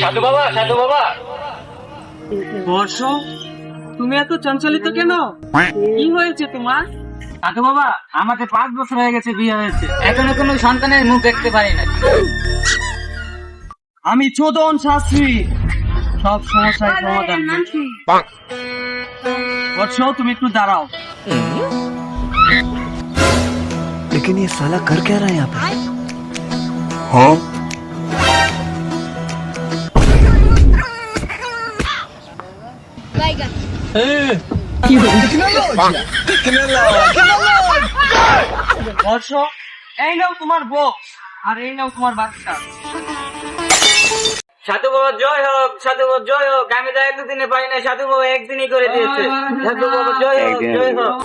সাধু বাবা সাধু বাবা বর্ষ তুমি এত চঞ্চলিত কেন কি হয়েছে তোমার সাধু বাবা আমাকে পাঁচ বছর হয়ে গেছে বিয়ে হয়েছে এখনো কোনো সন্তানের মুখ দেখতে পারি না আমি চোদন শাস্ত্রী সব সমস্যার সমাধান করছি। বর্ষ তুমি একটু দাঁড়াও लेकिन ये साला कर क्या रहा है यहाँ पे বর্ষ এই নাও তোমার বক্স আর এই নাও তোমার বাচ্চা। সাধু বাবা জয় হোক সাধু বাবা জয় হোক আমি তো একদিনে পাই না সাধু বাবা একদিনই করে দিয়েছে। সাধু বাবা জয় হোক জয় হোক।